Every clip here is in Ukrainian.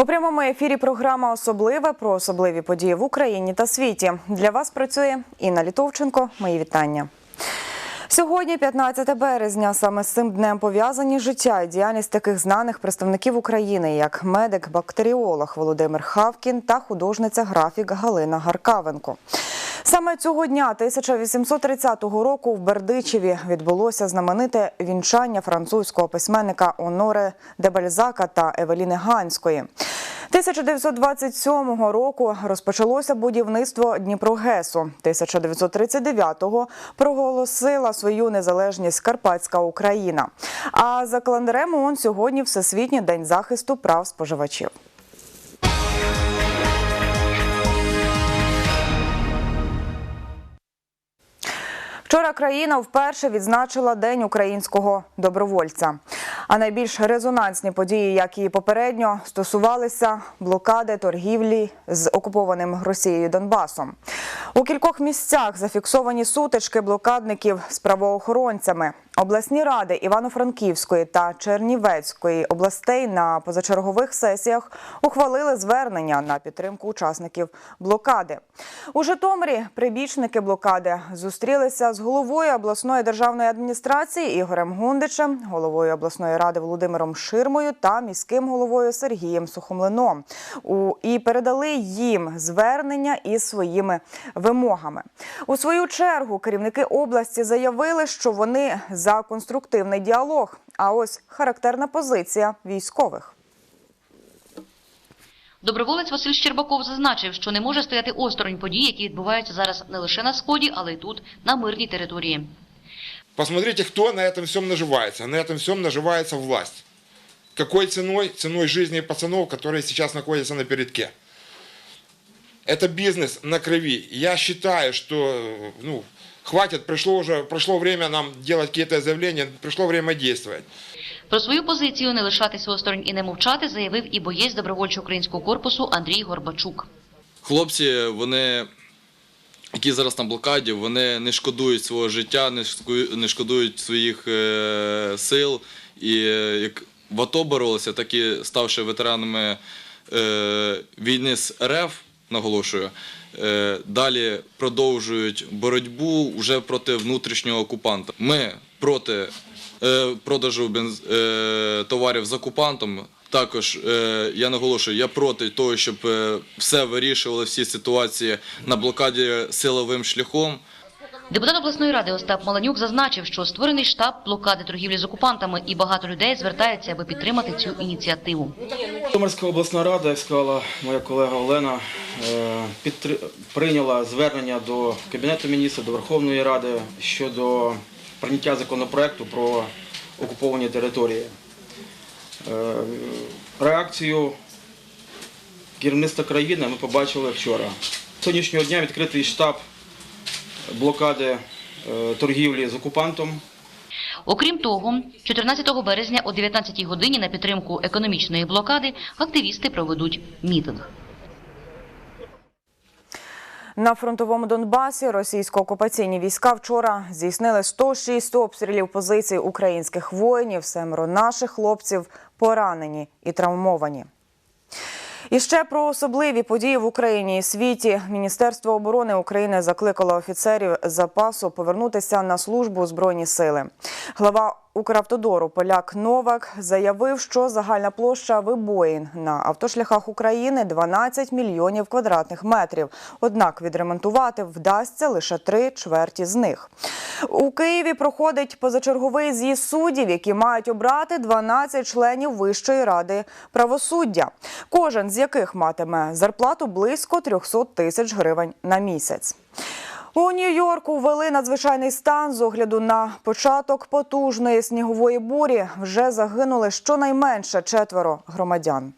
У прямому ефірі програма Особливе про особливі події в Україні та світі. Для вас працює Інна Літовченко. Мої вітання. Сьогодні, 15 березня, саме з цим днем пов'язані життя і діяльність таких знаних представників України, як медик-бактеріолог Володимир Хавкін та художниця графік Галина Гаркавенко. Саме цього дня 1830 року в Бердичеві відбулося знамените вінчання французького письменника Оноре де Бальзака та Евеліни Ганської. 1927 року розпочалося будівництво Дніпрогесу. 1939-го проголосила свою незалежність Карпатська Україна. А за календарем ООН сьогодні Всесвітній день захисту прав споживачів. Вчора країна вперше відзначила День українського добровольця. А найбільш резонансні події, як і попередньо, стосувалися блокади торгівлі з окупованим Росією Донбасом. У кількох місцях зафіксовані сутички блокадників з правоохоронцями. Обласні ради Івано-Франківської та Чернівецької областей на позачергових сесіях ухвалили звернення на підтримку учасників блокади. У Житомирі прибічники блокади зустрілися з головою обласної державної адміністрації Ігорем Гундичем, головою обласної ради Володимиром Ширмою та міським головою Сергієм Сухомлином. І передали їм звернення із своїми вимогами. У свою чергу керівники області заявили, що вони за конструктивний діалог. А ось характерна позиція військових. Доброволець Василь Щербаков зазначив, що не може стояти осторонь подій, які відбуваються зараз не лише на сході, але й тут, на мирній території. Посмотрите, кто на этом всем наживается. На этом всем наживается власть. Какой ценой? Ценой жизни пацанов, которые сейчас находятся на передке. Это бизнес на крови. Я считаю, что э, ну, хватит, пришло уже, прошло время нам делать какие-то заявления, пришло время действовать. Про свою позицію не лишатися осторонь і не мовчати заявив і боєць добровольчого українського корпусу Андрій Горбачук. Хлопці, вони, які зараз на блокаді, вони не шкодують свого життя, не шкодують своїх е, сил. І е, як в АТО боролися, так і ставши ветеранами е, війни з РФ, наголошую, е, далі продовжують боротьбу вже проти внутрішнього окупанта. Ми проти е, продажу е, товарів з окупантом. Також я наголошую, я проти того, щоб все вирішували всі ситуації на блокаді силовим шляхом. Депутат обласної ради Остап Маланюк зазначив, що створений штаб блокади торгівлі з окупантами і багато людей звертаються, аби підтримати цю ініціативу. Житомирська обласна рада, як сказала моя колега Олена, е, підтри- прийняла звернення до Кабінету міністрів, до Верховної Ради щодо прийняття законопроекту про окуповані території. Е, Реакцію керівництва країни ми побачили вчора. Сьогоднішнього дня відкритий штаб блокади е, торгівлі з окупантом. Окрім того, 14 березня о 19 годині на підтримку економічної блокади активісти проведуть мітинг. На фронтовому Донбасі російсько-окупаційні війська вчора здійснили 106 обстрілів позицій українських воїнів. Семеро наших хлопців поранені і травмовані. І ще про особливі події в Україні і світі. Міністерство оборони України закликало офіцерів запасу повернутися на службу збройні сили. Глава Укравтодору Поляк Новак заявив, що загальна площа вибоїн на автошляхах України 12 мільйонів квадратних метрів. Однак відремонтувати вдасться лише три чверті з них. У Києві проходить позачерговий з'їзд суддів, які мають обрати 12 членів Вищої ради правосуддя. Кожен з яких матиме зарплату близько 300 тисяч гривень на місяць. У Нью-Йорку ввели надзвичайний стан з огляду на початок потужної снігової бурі. Вже загинули щонайменше четверо громадян.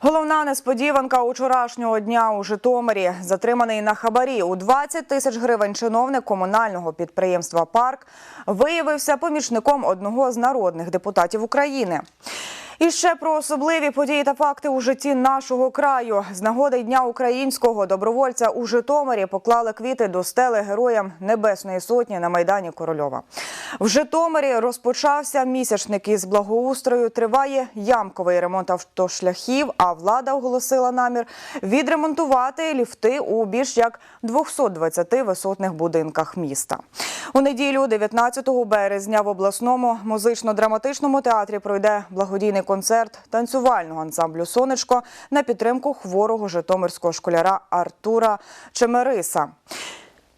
Головна несподіванка учорашнього дня у Житомирі. Затриманий на хабарі у 20 тисяч гривень чиновник комунального підприємства Парк виявився помічником одного з народних депутатів України. І ще про особливі події та факти у житті нашого краю. З нагоди Дня українського добровольця у Житомирі поклали квіти до стели героям Небесної Сотні на Майдані Корольова. В Житомирі розпочався місячник із благоустрою. Триває ямковий ремонт автошляхів, а влада оголосила намір відремонтувати ліфти у більш як 220 висотних будинках міста. У неділю, 19 березня, в обласному музично-драматичному театрі пройде благодійний концерт танцювального ансамблю Сонечко на підтримку хворого житомирського школяра Артура Чемериса.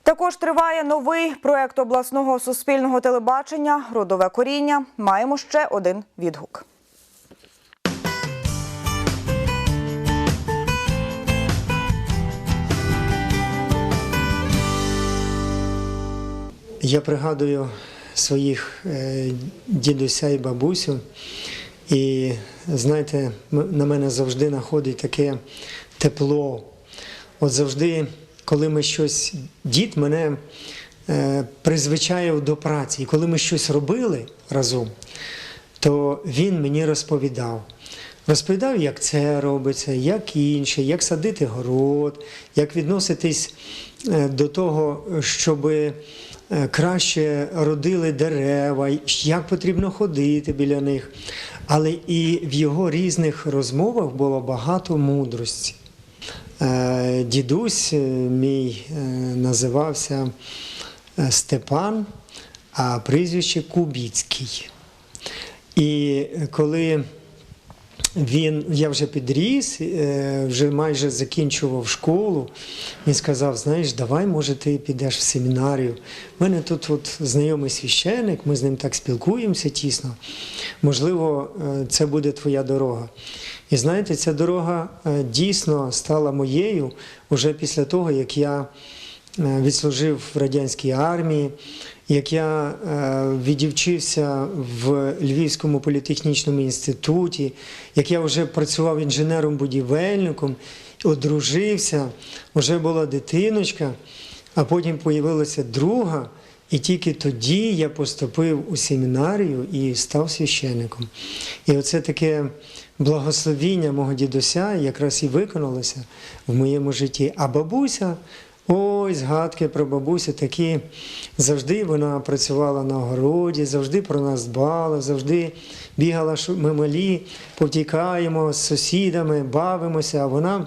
Також триває новий проект обласного суспільного телебачення Родове коріння. Маємо ще один відгук. Я пригадую своїх е, дідуся і бабусю, і знаєте, на мене завжди находить таке тепло. От завжди, коли ми щось, дід мене е, призвичаїв до праці, і коли ми щось робили разом, то він мені розповідав. Розповідав, як це робиться, як інше, як садити город, як відноситись е, до того, щоб краще родили дерева, як потрібно ходити біля них. Але і в його різних розмовах було багато мудрості. Е, Дідусь е, мій е, називався Степан, а прізвище Кубіцький. І коли він, я вже підріс, е, вже майже закінчував школу. Він сказав: знаєш, давай, може, ти підеш в семінарію. У мене тут от знайомий священик, ми з ним так спілкуємося тісно. Можливо, е, це буде твоя дорога. І знаєте, ця дорога е, дійсно стала моєю уже після того, як я відслужив в радянській армії, як я е, відівчився в Львівському політехнічному інституті, як я вже працював інженером-будівельником, одружився, вже була дитиночка, а потім появилася друга. І тільки тоді я поступив у семінарію і став священником. І оце таке благословіння мого дідуся якраз і виконалося в моєму житті. А бабуся, ой, згадки про бабусю такі. Завжди вона працювала на огороді, завжди про нас дбала, завжди бігала, що ми малі, повтікаємо з сусідами, бавимося, а вона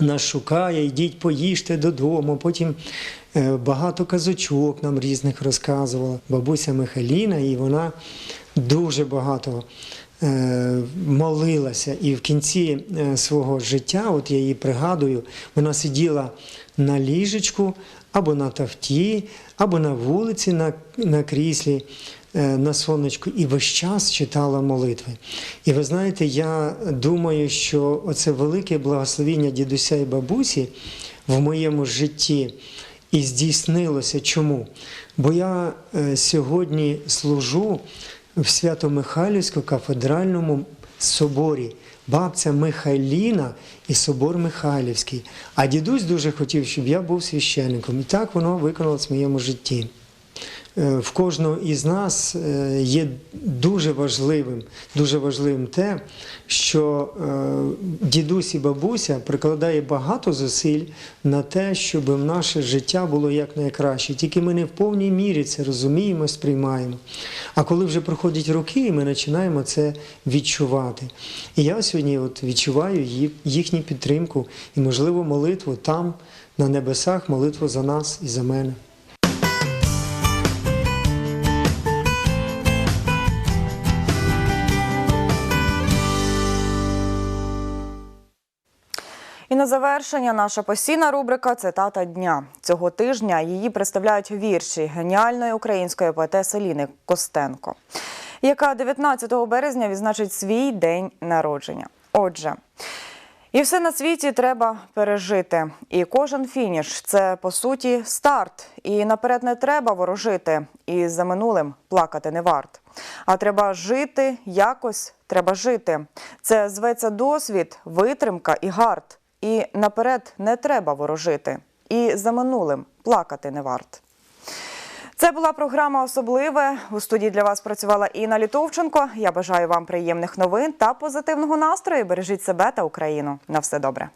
нас шукає, йдіть, поїжте додому. Потім е, багато казочок нам різних розказувала. Бабуся Михайліна, і вона дуже багато молилася. І в кінці е, свого життя, от я її пригадую, вона сиділа на ліжечку або на тафті, або на вулиці на, на кріслі. е, На сонечку і весь час читала молитви. І ви знаєте, я думаю, що оце велике благословіння дідуся і бабусі в моєму житті і здійснилося. Чому? Бо я е, сьогодні служу в Свято-Михайлівському кафедральному соборі. Бабця Михайліна і собор Михайлівський. А дідусь дуже хотів, щоб я був священником. І так воно виконалось в моєму житті. Е, В кожного із нас е, є дуже важливим, дуже важливим те, що е, дідусь і бабуся прикладає багато зусиль на те, щоб наше життя було якнайкраще. Тільки ми не в повній мірі це розуміємо, сприймаємо. А коли вже проходять роки, ми починаємо це відчувати. І я сьогодні от відчуваю їхню підтримку і, можливо, молитву там, на небесах, молитву за нас і за мене. На завершення наша постійна рубрика Цитата дня. Цього тижня її представляють вірші геніальної української поетеси Ліни Костенко, яка 19 березня відзначить свій день народження. Отже, і все на світі треба пережити. І кожен фініш це по суті старт. І наперед не треба ворожити. І за минулим плакати не варт. А треба жити якось треба жити. Це зветься досвід, витримка і гард. І наперед не треба ворожити. І за минулим плакати не варт. Це була програма Особливе. У студії для вас працювала Інна Літовченко. Я бажаю вам приємних новин та позитивного настрою. Бережіть себе та Україну. На все добре.